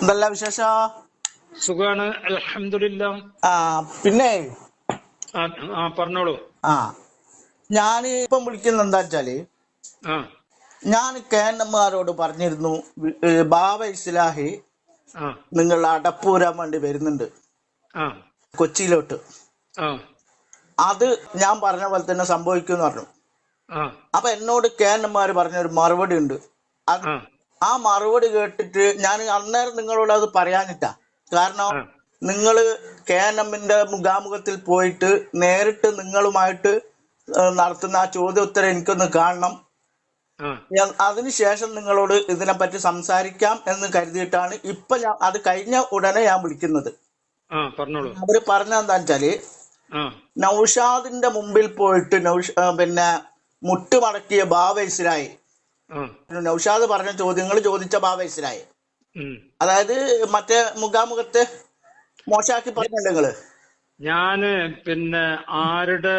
എന്തല്ല വിശേഷ? സുഖാണ് അൽഹംദുലില്ല. ആ പിന്നെ? ആ പറഞ്ഞോളൂ. ആ ഞാൻ ഇപ്പം വിളിക്കുന്നത് എന്താ വെച്ചാൽ ഞാൻ കേന്ദ്രമാരോട് പറഞ്ഞിരുന്നു ബാബ ഇസ്ലാഹി നിങ്ങൾ അടപ്പൂരാൻ വേണ്ടി വരുന്നുണ്ട്. കൊച്ചിയിലോട്ട്. അത് ഞാൻ പറഞ്ഞ പോലെ തന്നെ സംഭവിക്കുമെന്ന് പറഞ്ഞു. അപ്പൊ എന്നോട് കേന്നന്മാർ പറഞ്ഞൊരു മറുപടി ഉണ്ട്. അത് ആ മറുപടി കേട്ടിട്ട് ഞാൻ അന്നേരം നിങ്ങളോട് അത് പറയാനിട്ടാ കാരണം നിങ്ങൾ നിങ്ങൾ കെ എൻ എമ്മിന്റെ മുഖാമുഖത്തിൽ പോയിട്ട് നേരിട്ട് നിങ്ങളുമായിട്ട് നടത്തുന്ന ആ ചോദ്യോത്തരം എനിക്കൊന്ന് കാണണം. അതിനുശേഷം നിങ്ങളോട് ഇതിനെപ്പറ്റി സംസാരിക്കാം എന്ന് കരുതിയിട്ടാണ് ഇപ്പൊ ഞാൻ അത് കഴിഞ്ഞ ഉടനെ ഞാൻ വിളിക്കുന്നത്. അവർ പറഞ്ഞെന്താ വെച്ചാൽ നൌഷാദിന്റെ മുമ്പിൽ പോയിട്ട് നൌഷ പിന്നെ മുട്ടുമടക്കിയ ഇസ്രായി ആ നൗഷാദ് പറഞ്ഞ ചോദ്യങ്ങൾ ചോദിച്ച ബാബ ഇസ്രായി അതായത് മറ്റേ മുഖാമുഖത്തെ മോശാക്കി പറഞ്ഞിട്ടുണ്ട് നിങ്ങൾ. ഞാൻ പിന്നെ ആരുടെ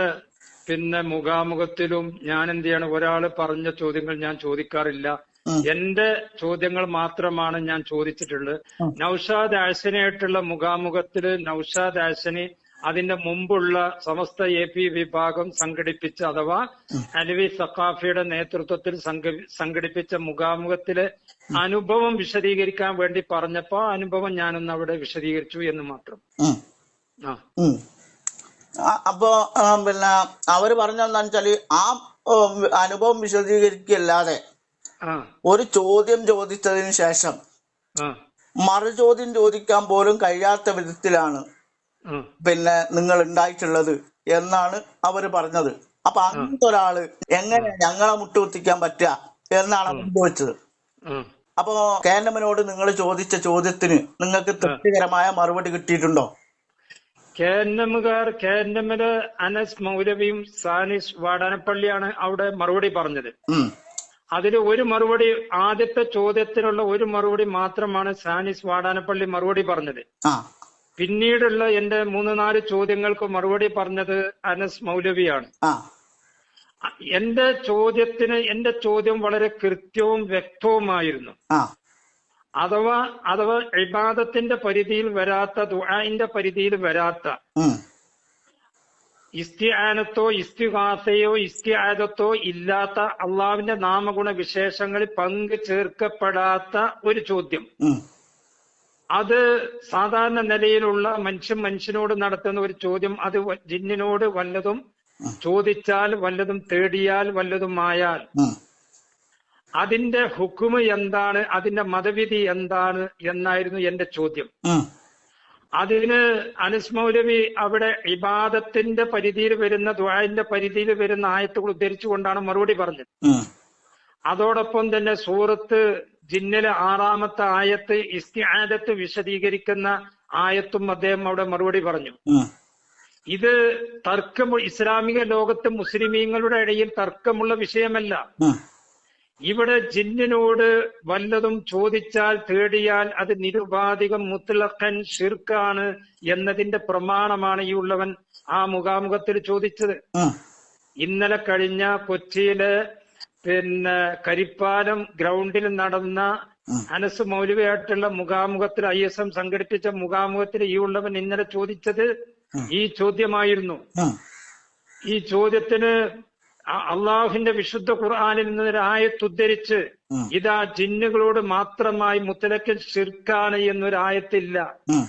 പിന്നെ മുഖാമുഖത്തിലും ഞാൻ എന്ത് ചെയ്യണം? ഒരാൾ പറഞ്ഞ ചോദ്യങ്ങൾ ഞാൻ ചോദിക്കാറില്ല. എന്റെ ചോദ്യങ്ങൾ മാത്രമാണ് ഞാൻ ചോദിച്ചിട്ടുള്ളത്. നൌഷാദ് ആഴ്സനായിട്ടുള്ള മുഖാമുഖത്തിൽ നൌഷാദ് ആശനി അതിന്റെ മുമ്പുള്ള സമസ്ത എ പി വിഭാഗം സംഘടിപ്പിച്ച അഥവാ അലവി സഖാഫിയുടെ നേതൃത്വത്തിൽ സംഘ- സംഘടിപ്പിച്ച മുഖാമുഖത്തിലെ അനുഭവം വിശദീകരിക്കാൻ വേണ്ടി പറഞ്ഞപ്പോ അനുഭവം ഞാനൊന്ന് അവിടെ വിശദീകരിച്ചു എന്ന് മാത്രം. ആ. അപ്പൊ പിന്നെ അവർ പറഞ്ഞെന്താന്ന് വെച്ചാൽ ആ അനുഭവം വിശദീകരിക്കല്ലാതെ ഒരു ചോദ്യം ചോദിച്ചതിന് ശേഷം മറുചോദ്യം മറു ചോദ്യം ചോദിക്കാൻ പോലും കഴിയാത്ത വിധത്തിലാണ് പിന്നെ നിങ്ങൾ ഉണ്ടായിട്ടുള്ളത് എന്നാണ് അവർ പറഞ്ഞത്. അപ്പൊ അങ്ങനത്തെ ഒരാൾ എങ്ങനെ ഞങ്ങളെ മുട്ടുകുത്തിക്കാൻ പറ്റുക എന്നാണ് അവർ ചോദിച്ചത് അപ്പോ കേന്ദ്രമനോട് നിങ്ങൾ ചോദിച്ച ചോദ്യത്തിന് നിങ്ങൾക്ക് തൃപ്തികരമായ മറുപടി കിട്ടിയിട്ടുണ്ടോ? കേന്നമുകാർ കേന്നമിൽ അനസ് മൗലവിയും സാനിസ് വാടാനപ്പള്ളിയാണ് അവിടെ മറുപടി പറഞ്ഞത്. അതിൽ ഒരു മറുപടി ആദ്യത്തെ ചോദ്യത്തിനുള്ള ഒരു മറുപടി മാത്രമാണ് സാനിസ് വാടാനപ്പള്ളി മറുപടി പറഞ്ഞത്. പിന്നീടുള്ള എന്റെ മൂന്ന് നാല് ചോദ്യങ്ങൾക്ക് മറുപടി പറഞ്ഞത് അനസ് മൗലവിയാണ്. എന്റെ ചോദ്യത്തിന് എന്റെ ചോദ്യം വളരെ കൃത്യവും വ്യക്തവുമായിരുന്നു. അഥവാ അഥവാ ഇബാദത്തിന്റെ പരിധിയിൽ വരാത്ത ദുആന്റെ പരിധിയിൽ വരാത്ത ഇസ്തിആനത്തോ ഇസ്തിഹാസയോ ഇസ്തിആദത്തോ ഇല്ലാത്ത അള്ളാവിന്റെ നാമഗുണ വിശേഷങ്ങളിൽ പങ്കു ചേർക്കപ്പെടാത്ത ഒരു ചോദ്യം. അത് സാധാരണ നിലയിലുള്ള മനുഷ്യൻ മനുഷ്യനോട് നടത്തുന്ന ഒരു ചോദ്യം അത് ജിന്നിനോട് വല്ലതും ചോദിച്ചാൽ വല്ലതും തേടിയാൽ വല്ലതും ആയാൽ അതിന്റെ ഹുക്കുമ് എന്താണ് അതിന്റെ മതവിധി എന്താണ് എന്നായിരുന്നു എന്റെ ചോദ്യം. അതിന് അനസ് മൗലവി അവിടെ ഇബാദത്തിന്റെ പരിധിയിൽ വരുന്ന ദ്വായന്റെ പരിധിയിൽ വരുന്ന ആയത്തുകൾ ഉദ്ധരിച്ചുകൊണ്ടാണ് മറുപടി പറഞ്ഞത്. അതോടൊപ്പം തന്നെ സൂറത്ത് ജിന്നിലെ ആറാമത്തെ ആയത്ത് ഇസ്തിആദത്ത് വിശദീകരിക്കുന്ന ആയത്തും അദ്ദേഹം അവിടെ മറുപടി പറഞ്ഞു. ഇത് തർക്കം ഇസ്ലാമിക ലോകത്ത് മുസ്ലിമീങ്ങളുടെ ഇടയിൽ തർക്കമുള്ള വിഷയമല്ല. ഇവിടെ ജിന്നിനോട് വല്ലതും ചോദിച്ചാൽ തേടിയാൽ അത് നിരുപാധികം മുത്തലക്കൻ ഷിർക്കാണ് എന്നതിന്റെ പ്രമാണമാണ് ഈ ഉള്ളവൻ ആ മുഖാമുഖത്തിൽ ചോദിച്ചത്. ഇന്നലെ കഴിഞ്ഞ കൊച്ചിയിലെ പിന്നെ കരിപ്പാലം ഗ്രൗണ്ടിൽ നടന്ന അനസ് മൗലവിയായിട്ടുള്ള മുഖാമുഖത്തിൽ ഐ എസ് എം സംഘടിപ്പിച്ച മുഖാമുഖത്തിൽ ഈ ഉള്ളവൻ ഇന്നലെ ചോദിച്ചത് ഈ ചോദ്യമായിരുന്നു. ഈ ചോദ്യത്തിന് അള്ളാഹുവിന്റെ വിശുദ്ധ ഖുർആാനിൽ നിന്ന് ഉദ്ധരിച്ച്. ഇതാ ജിന്നുകളോട് മാത്രമായി മുത്തലക്കൽ ഷിർക്കാണ് എന്നൊരു ആയത്തില്ല. ഉം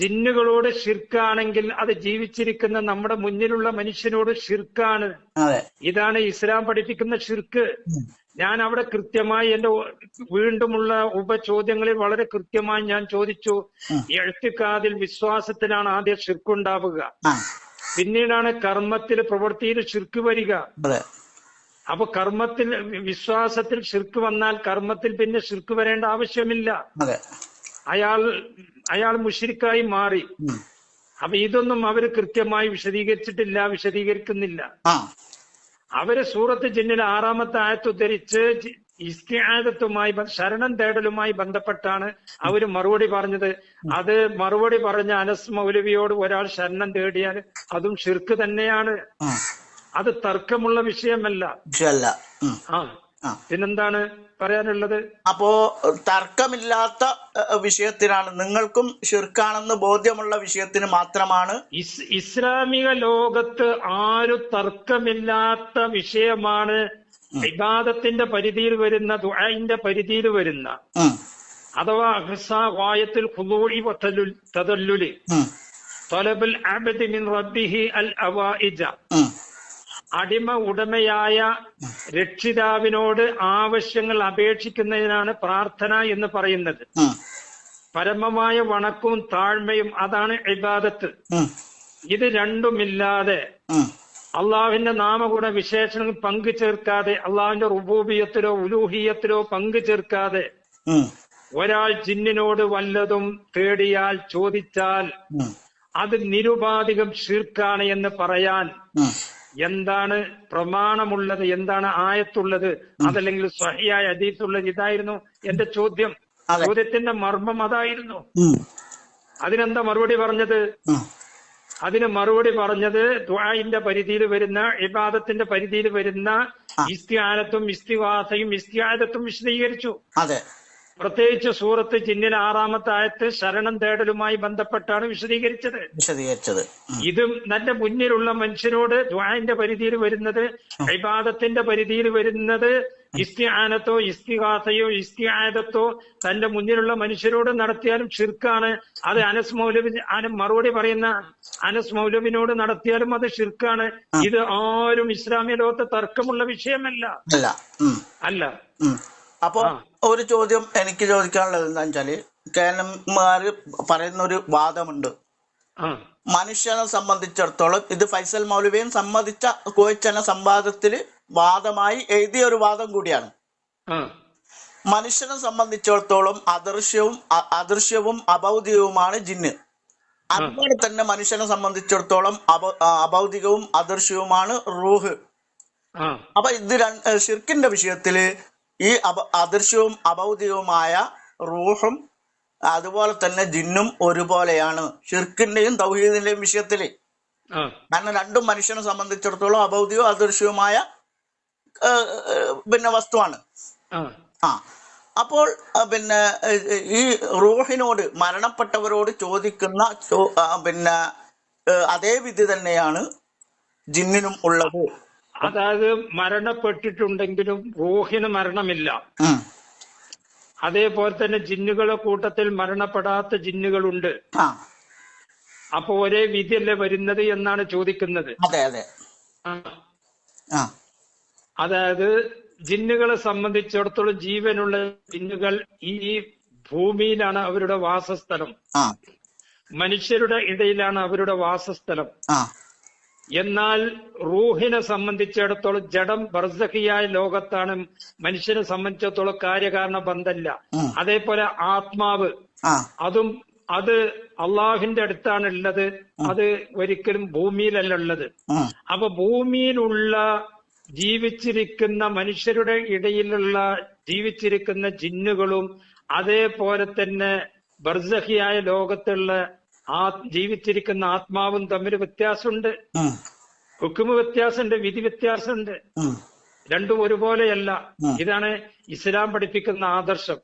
ജിന്നുകളോട് ഷിർക്കാണെങ്കിൽ അത് ജീവിച്ചിരിക്കുന്ന നമ്മുടെ മുന്നിലുള്ള മനുഷ്യനോട് ഷിർക്കാണ് ഇതാണ് ഇസ്ലാം പഠിപ്പിക്കുന്ന ഷിർക്ക് ഞാൻ അവിടെ കൃത്യമായി എന്റെ വീണ്ടുമുള്ള ഉപചോദ്യങ്ങളിൽ വളരെ കൃത്യമായി ഞാൻ ചോദിച്ചു. എഴുത്തിക്കാതിൽ വിശ്വാസത്തിലാണ് ആദ്യം ഷിർക്കുണ്ടാവുക പിന്നീടാണ് കർമ്മത്തിൽ പ്രവൃത്തിയിൽ ഷിർക്ക് വരിക. അപ്പൊ കർമ്മത്തിൽ വിശ്വാസത്തിൽ ഷിർക്ക് വന്നാൽ കർമ്മത്തിൽ പിന്നെ ഷിർക്ക് വരേണ്ട ആവശ്യമില്ല. അയാൾ അയാൾ മുഷിരിക്കായി മാറി. അപ്പൊ ഇതൊന്നും അവർ കൃത്യമായി വിശദീകരിച്ചിട്ടില്ല വിശദീകരിക്കുന്നില്ല. അവർ സൂറത്ത് ജിന്നിൽ ആറാമത്തെ ആയത്ത് ഉദ്ധരിച്ച് ഇസ്തിആദത്തുമായി ശരണം തേടലുമായി ബന്ധപ്പെട്ടാണ് അവർ മറുപടി പറഞ്ഞത്. അത് മറുപടി പറഞ്ഞ അനസ് മൗലവിയോട് ഒരാൾ ശരണം തേടിയാൽ അതും ഷിർക്ക് തന്നെയാണ്. അത് തർക്കമുള്ള വിഷയമല്ല. ആ. പിന്നെന്താണ് പറയാനുള്ളത്? അപ്പോ തർക്കമില്ലാത്ത വിഷയത്തിനാണ്. നിങ്ങൾക്കും ഷിർക്കാണെന്ന് ബോധ്യമുള്ള വിഷയത്തിന് മാത്രമാണ് ഇസ്ലാമിക ലോകത്ത് ആരും തർക്കമില്ലാത്ത വിഷയമാണ് വിവാദത്തിന്റെ പരിധിയിൽ വരുന്ന ദുആന്റെ പരിധിയിൽ വരുന്ന. അഥവാ അഹ്സ വായത്തിൽ ഖുദൂഇ ഉം, തൊലബുൽ അബ്ദി മിൻ റബ്ബിഹി അൽ അവൈജ ഉം, അടിമ ഉടമയായ രക്ഷിതാവിനോട് ആവശ്യങ്ങൾ അപേക്ഷിക്കുന്നതിനാണ് പ്രാർത്ഥന എന്ന് പറയുന്നത്. പരമമായ വണക്കവും താഴ്മയും അതാണ് ഇബാദത്ത്. ഇത് രണ്ടുമില്ലാതെ അള്ളാഹുവിന്റെ നാമഗുണ വിശേഷണങ്ങൾ പങ്കു ചേർക്കാതെ അള്ളാഹുവിന്റെ റുബൂബിയത്തിലോ ഉലൂഹിയത്തിലോ പങ്കു ചേർക്കാതെ ഒരാൾ ജിന്നിനോട് വല്ലതും തേടിയാൽ ചോദിച്ചാൽ അത് നിരുപാധികം ഷിർക്കാണ് എന്ന് പറയാൻ. എന്താണ് പ്രമാണമുള്ളത് എന്താണ് ആയത്തുള്ളത്? അതല്ലെങ്കിൽ സഹിയായ അതീത്തുള്ളത് ഇതായിരുന്നു എന്റെ ചോദ്യം. ചോദ്യത്തിന്റെ മർമ്മം അതായിരുന്നു. അതിനെന്താ മറുപടി പറഞ്ഞത്. അതിന് മറുപടി പറഞ്ഞത് ദ്വായിന്റെ പരിധിയിൽ വരുന്ന ഇബാദത്തിന്റെ പരിധിയിൽ വരുന്ന ഇസ്തിയാനത്തും ഇസ്തിവാസയും ഇസ്തിയാദത്തും വിശദീകരിച്ചു. അതെ. പ്രത്യേകിച്ച് സൂറത്ത് ജിന്നിന് ആറാമത്തെ ആയത്ത് ശരണം തേടലുമായി ബന്ധപ്പെട്ടാണ് വിശദീകരിച്ചത്. വിശദീകരിച്ചത്. ഇതും നല്ല മുന്നിലുള്ള മനുഷ്യനോട് ദ്വാന്റെ പരിധിയിൽ വരുന്നത് വിവാദത്തിന്റെ പരിധിയിൽ വരുന്നത് ഇസ്തിആനത്തോ ഇസ്തിഹാസയോ ഇസ്തിആദത്തോ തന്റെ മുന്നിലുള്ള മനുഷ്യരോട് നടത്തിയാലും ഷിർക്കാണ് അത് അനസ് മൗലവി മറുപടി പറയുന്ന അനസ് മൗലവിനോട് നടത്തിയാലും അത് ഷിർക്കാണ് ഇത് ആരും ഇസ്ലാമിക ലോകത്ത് തർക്കമുള്ള വിഷയമല്ല. അല്ല. അപ്പൊ. ഒരു ചോദ്യം എനിക്ക് ചോദിക്കാനുള്ളത് എന്താ വെച്ചാൽ കേരളന്മാര് പറയുന്ന ഒരു വാദമുണ്ട് മനുഷ്യനെ സംബന്ധിച്ചിടത്തോളം ഇത് ഫൈസൽ മൗലവിയും സംബന്ധിച്ച കോയിച്ചന സംവാദത്തിൽ വാദമായി എഴുതിയ ഒരു വാദം കൂടിയാണ്. മനുഷ്യനെ സംബന്ധിച്ചിടത്തോളം അദൃശ്യവും അദൃശ്യവും അഭൗതികവുമാണ് ജിന്ന്. അതുപോലെ തന്നെ മനുഷ്യനെ സംബന്ധിച്ചിടത്തോളം അബൗദികവും അദൃശ്യവുമാണ് റൂഹ്. അപ്പൊ ഇത് രണ്ട് ഷിർക്കിന്റെ വിഷയത്തിൽ ഈ അപ അദൃശ്യവും അഭൗതികവുമായ റൂഹും അതുപോലെ തന്നെ ജിന്നും ഒരുപോലെയാണ്. ഷിർക്കിന്റെയും തൗഹീദിന്റെയും വിഷയത്തിൽ. ആ. കാരണം രണ്ടും മനുഷ്യനെ സംബന്ധിച്ചിടത്തോളം അഭൗതികവും അദൃശ്യവുമായ പിന്നെ വസ്തുവാണ്. ആ. ആ. അപ്പോൾ പിന്നെ ഈ റൂഹിനോട് മരണപ്പെട്ടവരോട് ചോദിക്കുന്ന പിന്നെ അതേ വിധി തന്നെയാണ് ജിന്നിനും ഉള്ളത്. അതായത് മരണപ്പെട്ടിട്ടുണ്ടെങ്കിലും റൂഹിന് മരണമില്ല. അതേപോലെ തന്നെ ജിന്നുകളെ കൂട്ടത്തിൽ മരണപ്പെടാത്ത ജിന്നുകളുണ്ട്. അപ്പൊ ഒരേ വിധിയല്ലേ വരുന്നത് എന്നാണ് ചോദിക്കുന്നത്. അതായത് ജിന്നുകളെ സംബന്ധിച്ചിടത്തോളം ജീവനുള്ള ജിന്നുകൾ ഈ ഭൂമിയിലാണ് അവരുടെ വാസസ്ഥലം. മനുഷ്യരുടെ ഇടയിലാണ് അവരുടെ വാസസ്ഥലം. എന്നാൽ റൂഹിനെ സംബന്ധിച്ചിടത്തോളം ജഡം ബർസഹിയായ ലോകത്താണ് മനുഷ്യനെ സംബന്ധിച്ചിടത്തോളം കാര്യകാരണ ബന്ധമല്ല. അതേപോലെ ആത്മാവ്. അതും അത് അള്ളാഹിന്റെ അടുത്താണ് ഉള്ളത്. അത് ഒരിക്കലും ഭൂമിയിലല്ല ഉള്ളത്. അപ്പൊ ഭൂമിയിലുള്ള ജീവിച്ചിരിക്കുന്ന മനുഷ്യരുടെ ഇടയിലുള്ള ജീവിച്ചിരിക്കുന്ന ജിന്നുകളും അതേപോലെ തന്നെ ബർസഹിയായ ലോകത്തുള്ള ആ ജീവിച്ചിരിക്കുന്ന ആത്മാവും തമ്മിൽ വ്യത്യാസമുണ്ട്. ഹുക്കുമ് വ്യത്യാസമുണ്ട് വിധി വ്യത്യാസമുണ്ട്. രണ്ടും ഒരുപോലെയല്ല. ഇതാണ് ഇസ്ലാം പഠിപ്പിക്കുന്ന ആദർശം.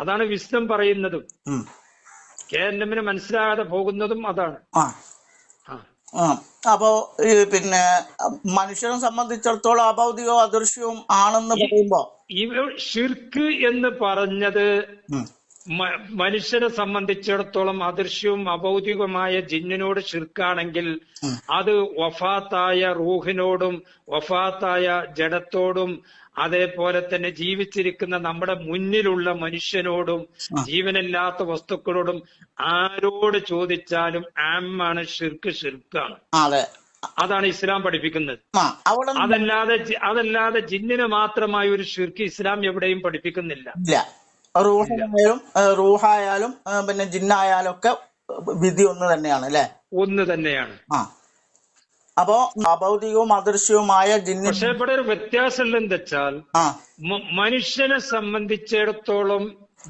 അതാണ് വിസ്ഡം പറയുന്നതും. കെ എൻ എമ്മിന് മനസ്സിലാകാതെ പോകുന്നതും അതാണ്. അപ്പോ പിന്നെ മനുഷ്യനെ സംബന്ധിച്ചിടത്തോളം അഭൗതികവും അദൃശ്യവും ആണെന്ന് പറയുമ്പോ ഇവ ഷിർക്ക് എന്ന് പറഞ്ഞത് മനുഷ്യനെ സംബന്ധിച്ചിടത്തോളം അദൃശ്യവും അഭൗതികവുമായ ജിന്നിനോട് ഷിർക്കാണെങ്കിൽ അത് വഫാത്തായ റൂഹിനോടും വഫാത്തായ ജഡത്തോടും അതേപോലെ തന്നെ ജീവിച്ചിരിക്കുന്ന നമ്മുടെ മുന്നിലുള്ള മനുഷ്യനോടും ജീവനില്ലാത്ത വസ്തുക്കളോടും ആരോട് ചോദിച്ചാലും ആമാണ് ഷിർക്ക് ഷിർക്കാണ് അതാണ് ഇസ്ലാം പഠിപ്പിക്കുന്നത്. അതല്ലാതെ അതല്ലാതെ ജിന്നിന് മാത്രമായി ഒരു ഷിർക്ക് ഇസ്ലാം എവിടെയും പഠിപ്പിക്കുന്നില്ല. റൂഹായാലും റൂഹായാലും പിന്നെ ജിന്നായാലും ഒക്കെ വിധി ഒന്ന് തന്നെയാണ് അല്ലെ? ഒന്ന് തന്നെയാണ്. ആ. അപ്പോ അഭൗതികവും അദൃശ്യവുമായ ജിന്നി പക്ഷെ ഇവിടെ ഒരു വ്യത്യാസം എന്താ വെച്ചാൽ മനുഷ്യനെ സംബന്ധിച്ചിടത്തോളം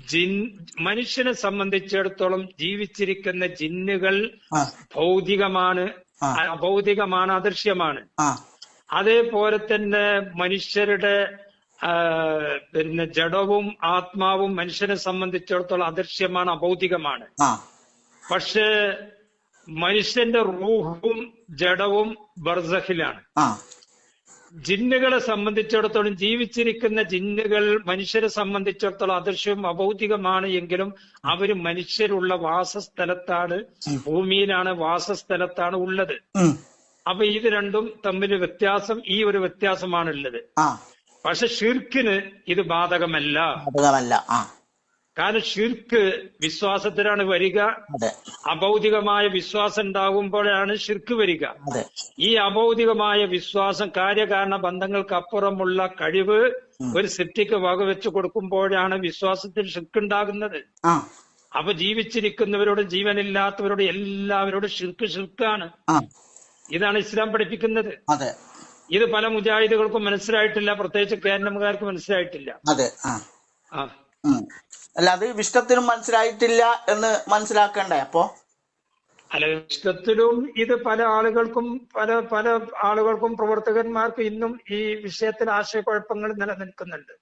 ജിൻ മനുഷ്യനെ സംബന്ധിച്ചിടത്തോളം ജീവിച്ചിരിക്കുന്ന ജിന്നുകൾ ഭൗതികമാണ് ഭൗതികമാണ് അദൃശ്യമാണ്. അതേപോലെ തന്നെ മനുഷ്യരുടെ പിന്നെ ജഡവും ആത്മാവും മനുഷ്യനെ സംബന്ധിച്ചിടത്തോളം അദൃശ്യമാണ് അഭൗതികമാണ്. പക്ഷെ മനുഷ്യന്റെ റൂഹും ജഡവും ബർസഖിലാണ് ജിന്നുകളെ സംബന്ധിച്ചിടത്തോളം ജീവിച്ചിരിക്കുന്ന ജിന്നുകൾ മനുഷ്യരെ സംബന്ധിച്ചിടത്തോളം അദൃശ്യവും അഭൗതികമാണ് എങ്കിലും അവർ മനുഷ്യരുള്ള വാസസ്ഥലത്താണ് ഭൂമിയിലാണ് വാസസ്ഥലത്താണ് ഉള്ളത്. അപ്പൊ ഇത് രണ്ടും തമ്മിൽ വ്യത്യാസം ഈ ഒരു വ്യത്യാസമാണുള്ളത്. പക്ഷെ ഷിർക്കിന് ഇത് ബാധകമല്ല. ബാധകമല്ല. ആ. കാരണം ഷിർക്ക് വിശ്വാസത്തിലാണ് വരിക. അഭൗതികമായ വിശ്വാസം ഉണ്ടാകുമ്പോഴാണ് ഷിർക്ക് വരിക. ഈ അഭൗതികമായ വിശ്വാസം കാര്യകാരണ ബന്ധങ്ങൾക്ക് അപ്പുറമുള്ള കഴിവ് ഒരു സിറ്റിക്ക് വകവെച്ച് കൊടുക്കുമ്പോഴാണ് വിശ്വാസത്തിൽ ഷിർക്ക് ഉണ്ടാകുന്നത് അപ്പൊ ജീവിച്ചിരിക്കുന്നവരോട് ജീവനില്ലാത്തവരോട് എല്ലാവരോടും ഷിർക്ക് ഷിർക്കാണ് ഇതാണ് ഇസ്ലാം പഠിപ്പിക്കുന്നത്. ഇത് പല മുജാഹിദുകൾക്കും മനസ്സിലായിട്ടില്ല പ്രത്യേകിച്ച് കേരളമുകാർക്ക് മനസ്സിലായിട്ടില്ല. അതെ ആ. അല്ല അത് വിഷ്ടത്തിനും മനസ്സിലായിട്ടില്ല എന്ന് മനസ്സിലാക്കണ്ടേ അപ്പോ? അല്ല വിഷ്ടത്തിലും ഇത് പല ആളുകൾക്കും പല പല ആളുകൾക്കും പ്രവർത്തകന്മാർക്കും ഇന്നും ഈ വിഷയത്തിൽ ആശയക്കുഴപ്പങ്ങൾ നിലനിൽക്കുന്നുണ്ട്.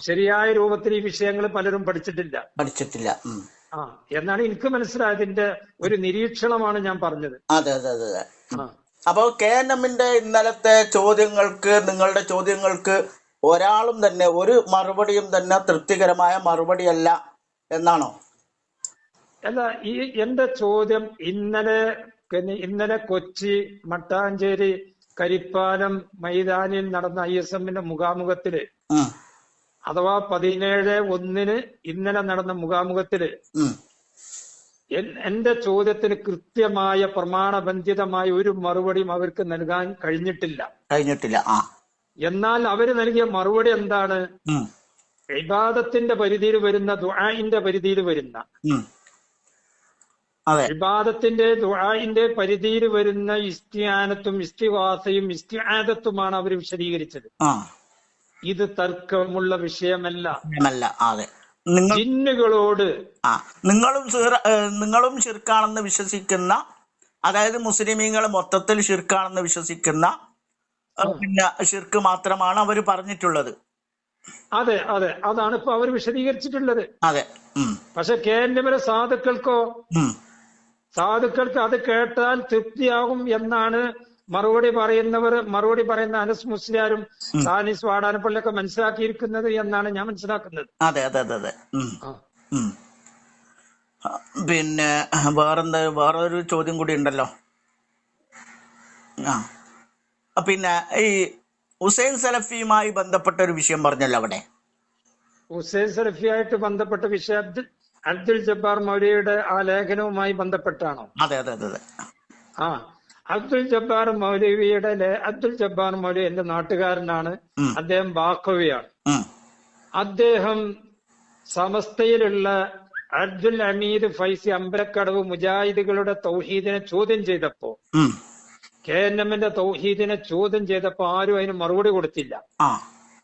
ശരിയായ രൂപത്തിൽ ഈ വിഷയങ്ങൾ പലരും പഠിച്ചിട്ടില്ല. പഠിച്ചിട്ടില്ല ആ എന്നാണ് എനിക്ക് മനസ്സിലായതിന്റെ ഒരു നിരീക്ഷണമാണ് ഞാൻ പറഞ്ഞത്. അതെ അതെ അതെ അതെ. ആ. അപ്പൊ കെ എൻ എമ്മിന്റെ ഇന്നലത്തെ ചോദ്യങ്ങൾക്ക് നിങ്ങളുടെ ചോദ്യങ്ങൾക്ക് ഒരാളും തന്നെ ഒരു മറുപടിയും തന്നെ തൃപ്തികരമായ മറുപടിയല്ല എന്നാണോ? അല്ല ഈ എന്റെ ചോദ്യം ഇന്നലെ ഇന്നലെ കൊച്ചി മട്ടാഞ്ചേരി കരിപ്പാലം മൈതാനിൽ നടന്ന ഐ എസ് എമ്മിന്റെ മുഖാമുഖത്തിൽ അഥവാ പതിനേഴ് ഒന്നിന് ഇന്നലെ നടന്ന മുഖാമുഖത്തിൽ എന്റെ ചോദ്യത്തിന് കൃത്യമായ പ്രമാണബന്ധിതമായ ഒരു മറുപടിയും അവർക്ക് നൽകാൻ കഴിഞ്ഞിട്ടില്ല. കഴിഞ്ഞിട്ടില്ല. ആ. എന്നാൽ അവർ നൽകിയ മറുപടി എന്താണ്? വിവാദത്തിന്റെ പരിധിയിൽ വരുന്ന ദുആഇന്റെ പരിധിയിൽ വരുന്ന. വിവാദത്തിന്റെ ദുആഇന്റെ പരിധിയിൽ വരുന്ന ഇസ്തിയാനത്തും ഇസ്തിവാസയും ഇസ്തിആദത്തുമാണ് അവർ വിശദീകരിച്ചത്. ഇത് തർക്കമുള്ള വിഷയമല്ല. അതെ. നിങ്ങൾ ജിന്നുകളോട് ആ നിങ്ങളും നിങ്ങളും ശിർക്കാണെന്ന് വിശ്വസിക്കുന്ന അതായത് മുസ്ലിമീങ്ങൾ മൊത്തത്തിൽ ശിർക്കാണെന്ന് വിശ്വസിക്കുന്ന പിന്നെ ഷിർക്ക് മാത്രമാണ് അവർ പറഞ്ഞിട്ടുള്ളത്. അതെ അതെ. അതാണ് ഇപ്പൊ അവർ വിശദീകരിച്ചിട്ടുള്ളത്. അതെ. പക്ഷെ കെ എൻ എമ്മിലെ സാധുക്കൾക്കോ സാധുക്കൾക്ക് അത് കേട്ടാൽ തൃപ്തിയാകും എന്നാണ് മറുപടി പറയുന്നവർ മറുപടി പറയുന്ന അനസ് മുസ്ലിയാരും സാനിസ് വാടാനപ്പള്ളിയൊക്കെ മനസ്സിലാക്കിയിരിക്കുന്നത് എന്നാണ് ഞാൻ മനസ്സിലാക്കുന്നത്. അതെ അതെ അതെ അതെ. പിന്നെ വേറെന്താ വേറൊരു ചോദ്യം കൂടി ഉണ്ടല്ലോ. ആ. പിന്നെ ഈ ഹുസൈൻ സലഫിയുമായി ബന്ധപ്പെട്ട ഒരു വിഷയം പറഞ്ഞല്ലോ അവിടെ. ഹുസൈൻ സലഫിയായിട്ട് ബന്ധപ്പെട്ട വിഷയം അബ്ദുൽ അബ്ദുൽ ജബ്ബാർ മൗലിയുടെ ആ ലേഖനവുമായി ബന്ധപ്പെട്ടാണോ? അതെ അതെ അതെ അതെ. ആ. അബ്ദുൽ ജബ്ബാർ മൗലവിയുടെ അബ്ദുൽ ജബ്ബാർ മൗലവി എന്റെ നാട്ടുകാരനാണ്. അദ്ദേഹം ബാക്കവിയാണ് അദ്ദേഹം സമസ്തയിലുള്ള അബ്ദുൽ അമീദ് ഫൈസി അമ്പലക്കടവ് മുജാഹിദുകളുടെ തൗഹീദിനെ ചോദ്യം ചെയ്തപ്പോ. കെ എൻ എമ്മിന്റെ തൗഹീദിനെ ചോദ്യം ചെയ്തപ്പോ ആരും അതിന് മറുപടി കൊടുത്തില്ല. ആ.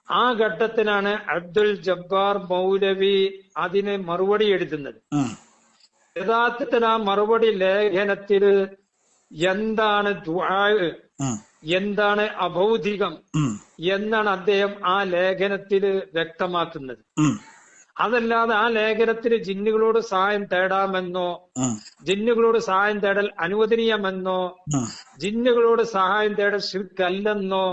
ഘട്ടത്തിനാണ് ഘട്ടത്തിലാണ് അബ്ദുൽ ജബ്ബാർ മൗലവി അതിന് മറുപടി എഴുതുന്നത്. യഥാർത്ഥത്തിൽ ആ മറുപടി ലേഖനത്തിൽ എന്താണ് എന്താണ് അഭൗതികം? എന്നാണ് അദ്ദേഹം ആ ലേഖനത്തിൽ വ്യക്തമാക്കുന്നത്. അതല്ലാതെ ആ ലേഖനത്തിൽ ജിന്നുകളോട് സഹായം തേടാമെന്നോ ജിന്നുകളോട് സഹായം തേടൽ അനുവദനീയമെന്നോ ജിന്നുകളോട് സഹായം തേടൽ ശുക്കല്ലെന്നോ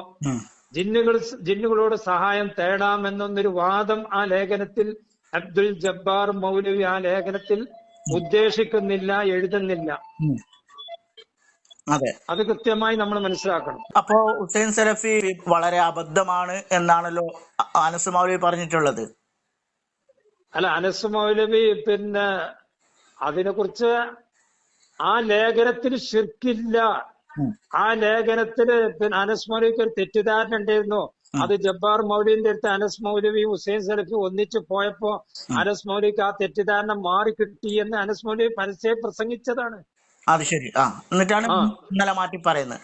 ജിന്നുകൾ ജിന്നുകളോട് സഹായം തേടാമെന്നൊന്നൊരു വാദം ആ ലേഖനത്തിൽ അബ്ദുൽ ജബ്ബാർ മൗലവി ആ ലേഖനത്തിൽ ഉദ്ദേശിക്കുന്നില്ല എഴുതുന്നില്ല. അതെ. അത് കൃത്യമായി നമ്മൾ മനസ്സിലാക്കണം. അപ്പോ ഹുസൈൻ സലഫി വളരെ അബദ്ധമാണ് എന്നാണല്ലോ അനസ് മൗലവി പറഞ്ഞിട്ടുള്ളത്. അല്ല അനസ് മൗലവി പിന്നെ അതിനെക്കുറിച്ച് ആ ലേഖനത്തിൽ ശിർക്കില്ല. ആ ലേഖനത്തിൽ പിന്നെ അനസ് മൗലവിക്ക് ഒരു തെറ്റിദ്ധാരണ ഉണ്ടായിരുന്നു. അത് ജബ്ബാർ മൗലവിന്റെ അടുത്ത് അനസ് മൗലവി ഹുസൈൻ സലഫി ഒന്നിച്ചു പോയപ്പോ അനസ് മൗലവിക്ക് ആ തെറ്റിദ്ധാരണ മാറി കിട്ടി എന്ന് അനസ് മൗലവി പരസ്യം പ്രസംഗിച്ചതാണ്. അത് ശരി. ആ എന്നിട്ടാണ്. ഇന്നലെ മാറ്റി പറയുന്നത്.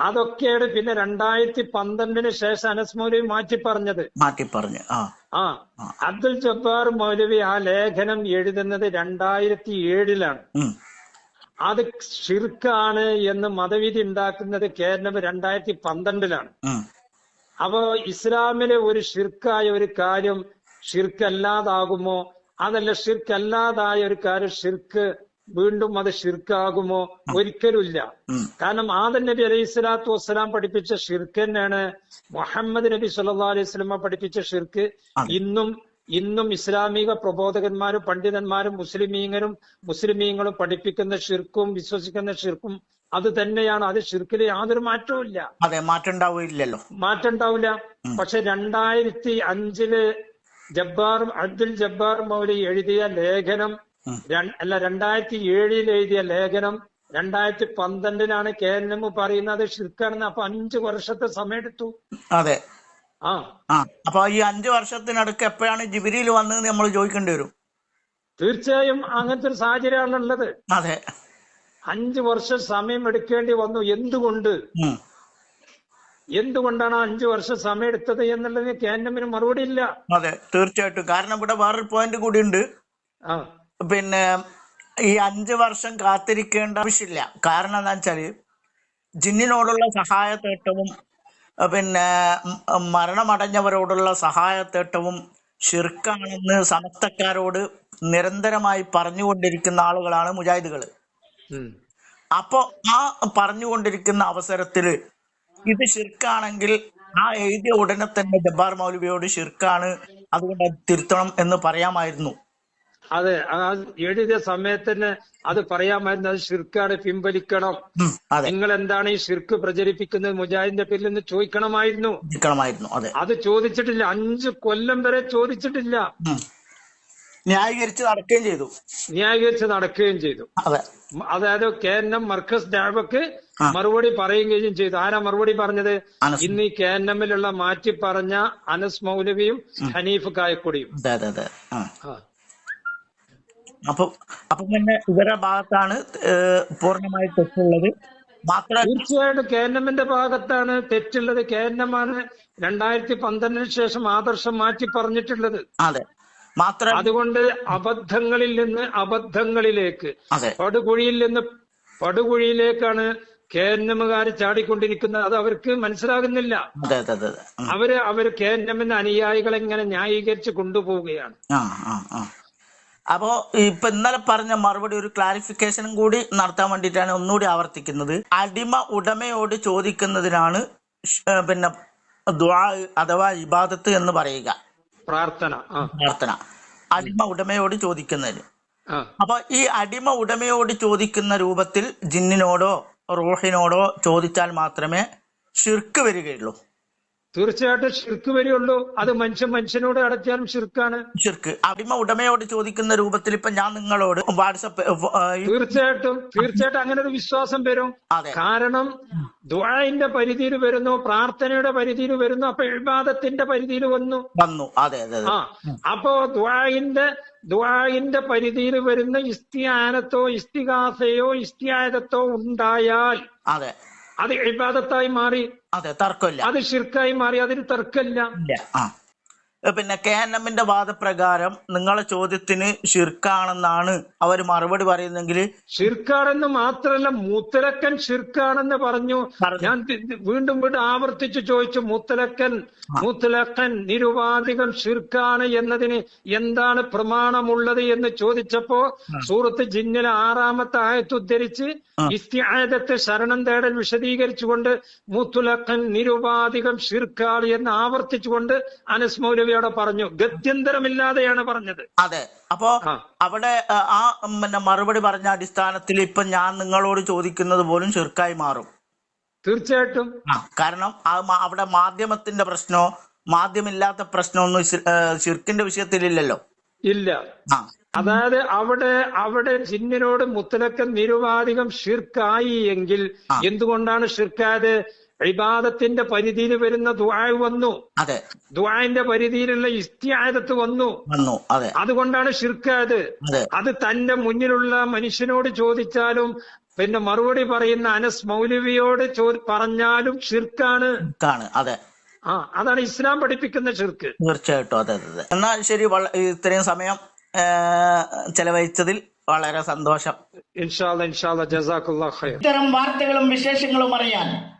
അതൊക്കെയാണ് പിന്നെ രണ്ടായിരത്തി പന്ത്രണ്ടിന് ശേഷം അനസ് മൗലവി മാറ്റി പറഞ്ഞത്. മാറ്റി പറഞ്ഞു. ആ. ആ അബ്ദുൽ ജബ്ബാർ മൗലവി ആ ലേഖനം എഴുതുന്നത് രണ്ടായിരത്തി ഏഴിലാണ്. അത് ഷിർക്കാണ് എന്ന് മതവിധി ഉണ്ടാക്കുന്നത് കേരളം രണ്ടായിരത്തി പന്ത്രണ്ടിലാണ്. അപ്പോ ഇസ്ലാമിലെ ഒരു ഷിർക്കായ ഒരു കാര്യം ഷിർക്കല്ലാതാകുമോ അതല്ല ഷിർക്കല്ലാതായ ഒരു കാര്യം ഷിർക്ക് വീണ്ടും അത് ഷിർക്കാകുമോ ഒരിക്കലുമില്ല. കാരണം ആദൻ നബി അലൈഹി സ്വലാത്തു വസ്സലാം പഠിപ്പിച്ച ഷിർക്ക് തന്നെയാണ് മുഹമ്മദ് നബി സല്ലാ അലൈഹി സ്വലമ പഠിപ്പിച്ച ഷിർക്ക് ഇന്നും ഇന്നും ഇസ്ലാമിക പ്രബോധകന്മാരും പണ്ഡിതന്മാരും മുസ്ലിമീങ്ങരും മുസ്ലിമീങ്ങളും പഠിപ്പിക്കുന്ന ഷിർക്കും വിശ്വസിക്കുന്ന ഷിർക്കും അത് തന്നെയാണ്. അത് ഷിർക്കിൽ യാതൊരു മാറ്റവും ഇല്ല. അതെ മാറ്റം ഉണ്ടാവില്ലല്ലോ മാറ്റം ഉണ്ടാവില്ല. പക്ഷെ രണ്ടായിരത്തി അഞ്ചിൽ ജബ്ബാർ അബ്ദുൽ ജബ്ബാർ മൗലി എഴുതിയ ലേഖനം അല്ല രണ്ടായിരത്തി ഏഴിൽ എഴുതിയ ലേഖനം രണ്ടായിരത്തി പന്ത്രണ്ടിനാണ് കെ എൻ എം പറയുന്നത് ഷിർക്കാണെന്ന് അപ്പൊ അഞ്ചു വർഷത്തെ സമയം എടുത്തു അതെ. ആ. അപ്പൊ ഈ അഞ്ചു വർഷത്തിനടുക്ക് എപ്പോഴാണ് ജിബിരിയിൽ വന്നത് നമ്മൾ ചോദിക്കേണ്ടി വരും. തീർച്ചയായും അങ്ങനത്തെ ഒരു സാഹചര്യമാണുള്ളത് അതെ. അഞ്ചു വർഷം സമയം എടുക്കേണ്ടി വന്നു എന്തുകൊണ്ട്? എന്തുകൊണ്ടാണ് അഞ്ചു വർഷം സമയം എടുത്തത് എന്നുള്ളതിന് കെ എൻ എമ്മിന് മറുപടി ഇല്ല. അതെ തീർച്ചയായിട്ടും. കാരണം ഇവിടെ വേറൊരു പോയിന്റ് കൂടി ഉണ്ട്. ആ. പിന്നെ ഈ അഞ്ച് വർഷം കാത്തിരിക്കേണ്ട ആവശ്യമില്ല. കാരണം എന്താ വെച്ചാൽ ജിന്നിനോടുള്ള സഹായത്തേട്ടവും പിന്നെ മരണമടഞ്ഞവരോടുള്ള സഹായത്തേട്ടവും ഷിർക്കാണെന്ന് സമസ്തക്കാരോട് നിരന്തരമായി പറഞ്ഞുകൊണ്ടിരിക്കുന്ന ആളുകളാണ് മുജാഹിദുകൾ അപ്പോൾ അപ്പോ ആ പറഞ്ഞുകൊണ്ടിരിക്കുന്ന അവസരത്തിൽ ഇത് ഷിർക്കാണെങ്കിൽ ആ എഴുതിയ ഉടനെ തന്നെ ജബ്ബാർ മൗലവിയോട് ഷിർക്കാണ് അതുകൊണ്ട് അത് തിരുത്തണം എന്ന് പറയാമായിരുന്നു. അതെ ആ എഴുതിയ സമയത്തിന് അത് പറയാമായിരുന്നു അത് ഷിർക്കാണ് പിൻവലിക്കണം. അതെ. നിങ്ങൾ എന്താണ് ഈ ഷിർക്ക് പ്രചരിപ്പിക്കുന്നത് മുജാഹിദിന്റെ പേരിൽ നിന്ന് ചോദിക്കണമായിരുന്നു? ചോദിക്കണമായിരുന്നു അതെ. അത് ചോദിച്ചിട്ടില്ല അഞ്ച് കൊല്ലം വരെ ചോദിച്ചിട്ടില്ല. ന്യായീകരിച്ച് നടക്കുകയും ചെയ്തു. ന്യായീകരിച്ച് നടക്കുകയും ചെയ്തു. അതെ. അതായത് കെ എൻ എം മർക്കസ് ഡാബക്ക്. മറുപടി പറയുകയും ചെയ്തു. ആരാ മറുപടി പറഞ്ഞത്? ഇന്ന് ഈ കെ എൻ എമ്മിലുള്ള മാറ്റി പറഞ്ഞ അനസ് മൗലവിയും ഹനീഫ് കായക്കൊടിയും. അതെ അതെ അതെ. അപ്പൊ അപ്പൊ പിന്നെ ഇവരുടെ ഭാഗത്താണ് പൂർണമായി തെറ്റുള്ളത്. മാത്രമല്ല തീർച്ചയായിട്ടും കെ എൻ എമ്മിന്റെ ഭാഗത്താണ് തെറ്റുള്ളത്. കെ എൻ എം ആണ് രണ്ടായിരത്തി പന്ത്രണ്ടിന് ശേഷം ആദർശം മാറ്റി പറഞ്ഞിട്ടുള്ളത്. അതെ. മാത്രം അതുകൊണ്ട് അബദ്ധങ്ങളിൽ നിന്ന് അബദ്ധങ്ങളിലേക്ക് അതെ. പടുകുഴിയിൽ നിന്ന് പടുകുഴിയിലേക്കാണ് കെ എൻ എമ്മുകാർ ചാടിക്കൊണ്ടിരിക്കുന്നത്. അത് അവർക്ക് മനസ്സിലാകുന്നില്ല. അതെ അതെ അതെ അതെ. അവർ അവർ കെ എൻ എമ്മിന്റെ അനുയായികളെ ഇങ്ങനെ ന്യായീകരിച്ച് കൊണ്ടുപോവുകയാണ്. ആ ആ ആ. അപ്പോ ഇപ്പൊ ഇന്നലെ പറഞ്ഞ മറുപടി ഒരു ക്ലാരിഫിക്കേഷനും കൂടി നടത്താൻ വേണ്ടിയിട്ടാണ് ഒന്നുകൂടി ആവർത്തിക്കുന്നത്. അടിമ ഉടമയോട് ചോദിക്കുന്നതിനാണ് പിന്നെ ദ്വാ അഥവാ ഇബാദത്ത് എന്ന് പറയുക. പ്രാർത്ഥന പ്രാർത്ഥന. അടിമ ഉടമയോട് ചോദിക്കുന്നതിന്. അപ്പൊ ഈ അടിമ ഉടമയോട് ചോദിക്കുന്ന രൂപത്തിൽ ജിന്നിനോടോ റോഹിനോടോ ചോദിച്ചാൽ മാത്രമേ ഷിർക്ക് വരികയുള്ളൂ. തീർച്ചയായിട്ടും ഷിർക്ക് വരികയുള്ളൂ അത് മനുഷ്യൻ മനുഷ്യനോട് അടച്ചാലും ഷിർക്കാണ് ഷിർക്ക് അടിമ ഉടമയോട് ചോദിക്കുന്ന രൂപത്തിൽ ഇപ്പൊ ഞാൻ നിങ്ങളോട് വാട്സപ്പ് തീർച്ചയായിട്ടും തീർച്ചയായിട്ടും അങ്ങനെ ഒരു വിശ്വാസം വരും. കാരണം ദുആന്റെ പരിധിയിൽ വരുന്നു പ്രാർത്ഥനയുടെ പരിധിയിൽ വരുന്നു അപ്പൊ ഇബാദത്തിന്റെ പരിധിയിൽ വന്നു. വന്നു. അതെ അതെ ആ അപ്പോ ദുആന്റെ ദുആന്റെ പരിധിയിൽ വരുന്ന ഇസ്തിയാനത്തോ ഇസ്തികാസയോ ഇസ്തിയായതത്തോ ഉണ്ടായാൽ അതെ. അത് ഇബാദത്തായി മാറി. അതെ തർക്കമില്ല. അത് ഷിർക്കായി മാറി അതിന് തർക്കമില്ല. പിന്നെ കെ എൻ എമ്മിന്റെ വാദപ്രകാരം നിങ്ങളെ ചോദ്യത്തിന് ഷിർക്കാണെന്നാണ് അവർ മറുപടി പറയുന്നെങ്കിൽ ഷിർക്കാണെന്ന് മാത്രമല്ല മുത്തലക്കൻ ഷിർക്കാണെന്ന് പറഞ്ഞു. ഞാൻ വീണ്ടും വീണ്ടും ആവർത്തിച്ച് ചോദിച്ചു മുത്തലക്കൻ മുത്തലക്കൻ നിരുപാധികം ഷിർക്കാണ് എന്നതിന് എന്താണ് പ്രമാണമുള്ളത് എന്ന് ചോദിച്ചപ്പോ സൂറത്ത് ജിന്നിലെ ആറാമത്തെ ആയത്ത് ഉദ്ധരിച്ച് ഇസ്തിയായതത്തെ ശരണം തേടൽ വിശദീകരിച്ചുകൊണ്ട് മുത്തുലക്കൻ നിരുപാധികം ഷിർക്കാണ് എന്ന് ആവർത്തിച്ചുകൊണ്ട് അനസ് മൗലവിയോടെ പറഞ്ഞു ഗത്യന്തരമില്ലാതെയാണ് പറഞ്ഞത്. അതെ. അപ്പോ അവിടെ ആ, പിന്നെ മറുപടി പറഞ്ഞ അടിസ്ഥാനത്തിൽ ഇപ്പൊ ഞാൻ നിങ്ങളോട് ചോദിക്കുന്നത് പോലും ചെറുക്കായി മാറും. തീർച്ചയായിട്ടും. കാരണം ആ അവിടെ മാധ്യമത്തിന്റെ പ്രശ്നമോ മാധ്യമില്ലാത്ത പ്രശ്നമൊന്നും ഷിർക്കിന്റെ വിഷയത്തിലില്ലല്ലോ. ഇല്ല. അതായത് അവിടെ അവിടെ ജിന്നിനോട് മുത്തലക്കൻ നിരുപാധികം ഷിർക്കായി എങ്കിൽ എന്തുകൊണ്ടാണ് ഷിർക്കായത്? ഇബാദത്തിന്റെ പരിധിയിൽ വരുന്ന ദുആ വന്നു. അതെ. ദുആന്റെ പരിധിയിലുള്ള ഇസ്തിയാദത്ത് വന്നു. വന്നു. അതെ. അതുകൊണ്ടാണ് ഷിർക്ക് അത്. അത് തന്റെ മുന്നിലുള്ള മനുഷ്യനോട് ചോദിച്ചാലും പിന്നെ മറുപടി പറയുന്ന അനസ് മൗലവിയോട് ചോ പറഞ്ഞാലും ഷിർക്കാണ് ആണ് അതെ. ആ അതാണ് ഇസ്ലാം പഠിപ്പിക്കുന്ന ഷിർക്ക് തീർച്ചയായിട്ടും. അതെ അതെ എന്നാൽ ശരി ഇത്രയും സമയം ചെലവഴിച്ചതിൽ വളരെ സന്തോഷം. ഇൻഷാല്ല ഇൻഷാല്ല ജസാഖുല്ലാ ഖൈർ. ഇത്തരം വാർത്തകളും വിശേഷങ്ങളും അറിയാൻ